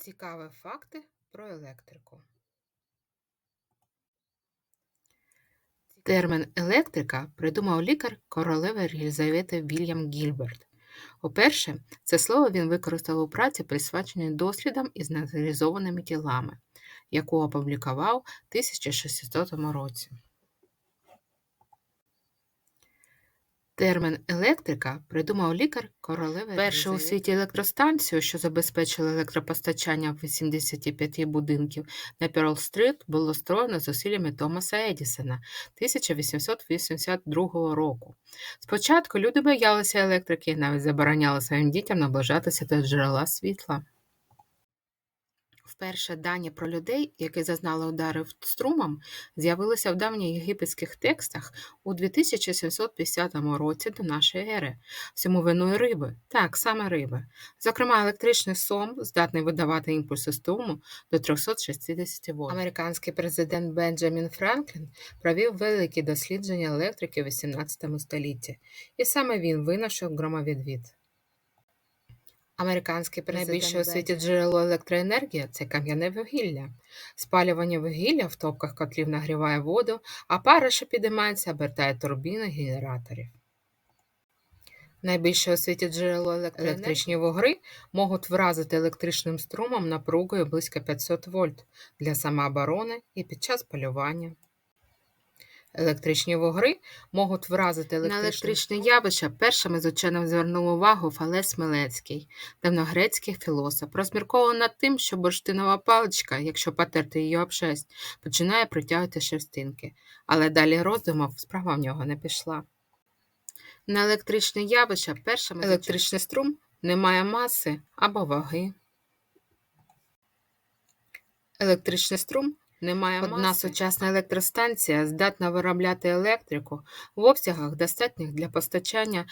Цікаві факти про електрику. Термін електрика придумав лікар королеви Єлизавети Вільям Гільберт. По-перше, це слово він використав у праці, присвяченій дослідам із неорганізованими тілами, яку опублікував у 1600 році. Термін електрика придумав лікар королеви Першу у світі електростанцію, що забезпечила електропостачання 85 будинків на Перл-стрит, було строєно зусиллями Томаса Едісона 1882 року. Спочатку люди боялися електрики і навіть забороняли своїм дітям наближатися до джерела світла. Вперше дані про людей, які зазнали ударів струмом, з'явилися в давньоєгипетських текстах у 2750 році до нашої ери. Всьому виною риби, так, саме риби. Зокрема, електричний сом здатний видавати імпульси струму до 360 вольт. Американський президент Бенджамін Франклін провів великі дослідження електрики в 18 столітті, і саме він винайшов громовідвід. Американське найбільше у світі джерело електроенергії це кам'яне вугілля. Спалювання вугілля в топках котлів нагріває воду, а пара, що підіймається, обертає турбіни генераторів. Найбільше у світі джерело електричні вугри можуть вразити електричним струмом напругою близько 500 вольт для самооборони і під час полювання. Електричні вугри можуть вразити електричне на електричне явище. Першими з ученим звернув увагу Фалес Милецький, давногрецький філософ, розмірковував над тим, що бурштинова паличка, якщо потерти її об шесть, починає притягувати шерстинки, але далі роздумов справа в нього не пішла. На електричне явище першими електричний струм не має маси або ваги. Електричний струм немає Одна маси. сучасна електростанція здатна виробляти електрику в обсягах, достатніх для постачання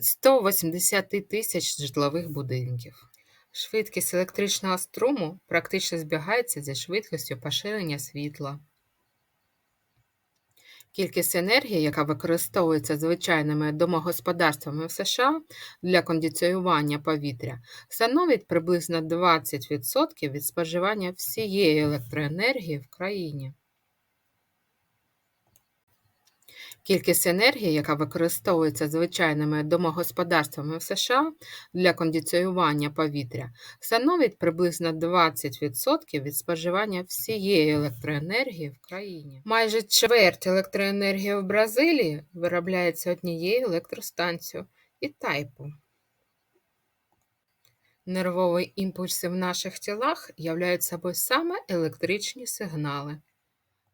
180 тисяч житлових будинків. Швидкість електричного струму практично збігається зі швидкістю поширення світла. Кількість енергії, яка використовується звичайними домогосподарствами в США для кондиціювання повітря, становить приблизно 20% від споживання всієї електроенергії в країні. Кількість енергії, яка використовується звичайними домогосподарствами в США для кондиціювання повітря, становить приблизно 20% від споживання всієї електроенергії в країні. Майже чверть електроенергії в Бразилії виробляється однією електростанцією і тайпу. Нервові імпульси в наших тілах являють собою саме електричні сигнали.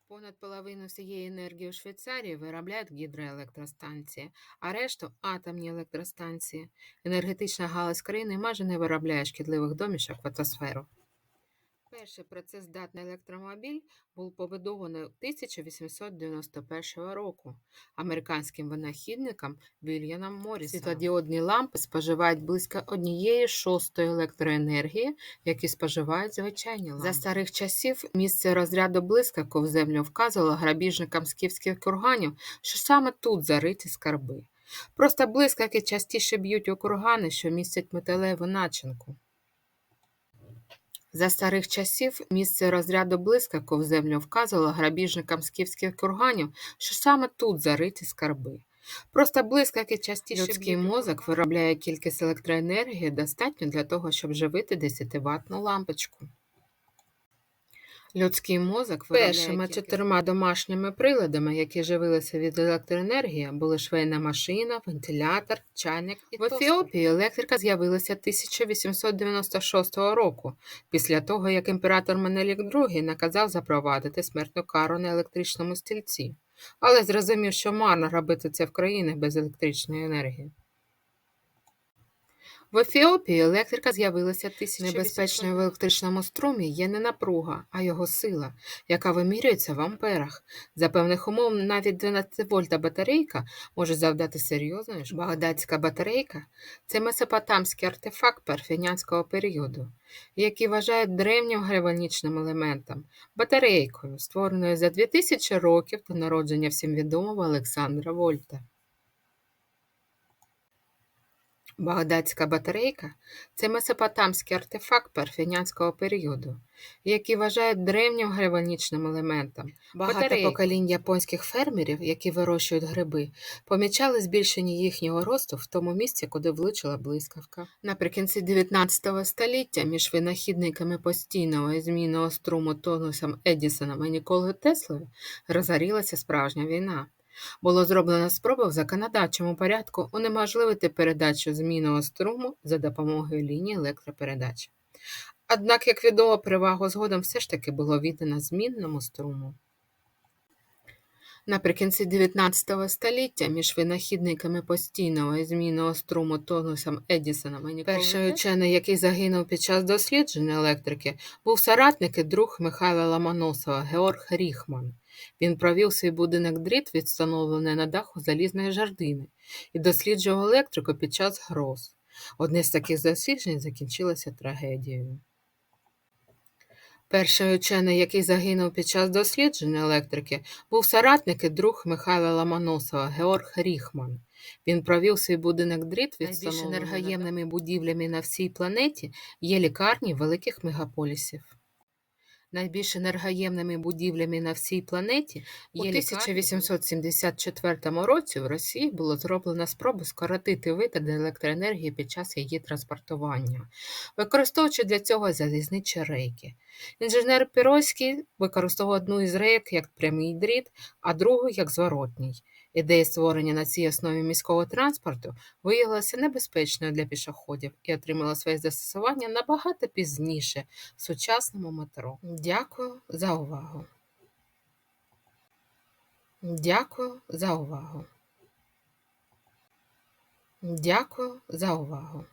Понад половину всієї енергії у Швейцарії виробляють гідроелектростанції, а решту атомні електростанції. Енергетична галузь країни майже не виробляє шкідливих домішок в атмосферу. Перший працездатний електромобіль був побудований 1891 року американським винахідником Вільямом Моррісом. Світлодіодні лампи споживають близько однієї шостої електроенергії, які споживають звичайні лампи. За старих часів місце розряду блискавку в землю вказувало грабіжникам скіфських курганів, що саме тут зариті скарби. Просто блискавки частіше б'ють у кургани, що містять металеву начинку. За старих часів місце розряду блискавку в землю вказувало грабіжникам скіфських курганів, що саме тут зариті скарби. Просто блискавки частіше людський мозок виробляє кількість електроенергії достатньо для того, щоб живити 10-ватну лампочку. Людський мозок першими чотирма домашніми приладами, які живилися від електроенергії, були швейна машина, вентилятор, чайник і В Ефіопії електрика з'явилася 1896 року, після того як імператор Менелік II наказав запровадити смертну кару на електричному стільці, але зрозумів, що марно робити це в країнах без електричної енергії. В Ефіопії електрика з'явилася тисячі Небезпечною в електричному струмі є не напруга, а його сила, яка вимірюється в амперах. За певних умов навіть 12-вольта батарейка може завдати серйозної ж. Багдадська батарейка це месопотамський артефакт парфянянського періоду, який вважають древнім гальванічним елементом, батарейкою, створеною за 2000 років до народження всім відомого Олександра Вольта. Багдадська батарейка це месопотамський артефакт парфянянського періоду, який вважають древнім гальванічним елементом. Багато Батарейки. поколінь японських фермерів, які вирощують гриби, помічали збільшення їхнього росту в тому місці, куди влучила блискавка. Наприкінці 19 століття між винахідниками постійного і змінного струму Тонусом Едісоном і Ніколою Теслою розгорілася справжня війна. Було зроблено спроби в законодавчому порядку унеможливити передачу змінного струму за допомогою лінії електропередач. Однак, як відомо, перевагу згодом все ж таки було віддано змінному струму. Наприкінці 19 століття між винахідниками постійного і змінного струму Тонусом Едісоном і Ніколою Перший учений, який загинув під час дослідження електрики, був соратник і друг Михайла Ломоносова Георг Ріхман. Він провів свій будинок дріт, відстановлений на даху залізної жардини, і досліджував електрику під час гроз. Одне з таких досліджень закінчилося трагедією. Перший учений, який загинув під час дослідження електрики, був соратник і друг Михайла Ломоносова Георг Ріхман. Він провів свій будинок дріт від Найбільш енергоємними будівлями на всій планеті є лікарні великих мегаполісів. Найбільш енергоємними будівлями на всій планеті У 1874 році в Росії було зроблено спробу скоротити витрати електроенергії під час її транспортування, використовуючи для цього залізничі рейки. Інженер Піроський використовував одну із рейок як прямий дріт, а другу як зворотній. Ідея створення на цій основі міського транспорту виявилася небезпечною для пішоходів і отримала своє застосування набагато пізніше в сучасному метро. Дякую за увагу. Дякую за увагу. Дякую за увагу.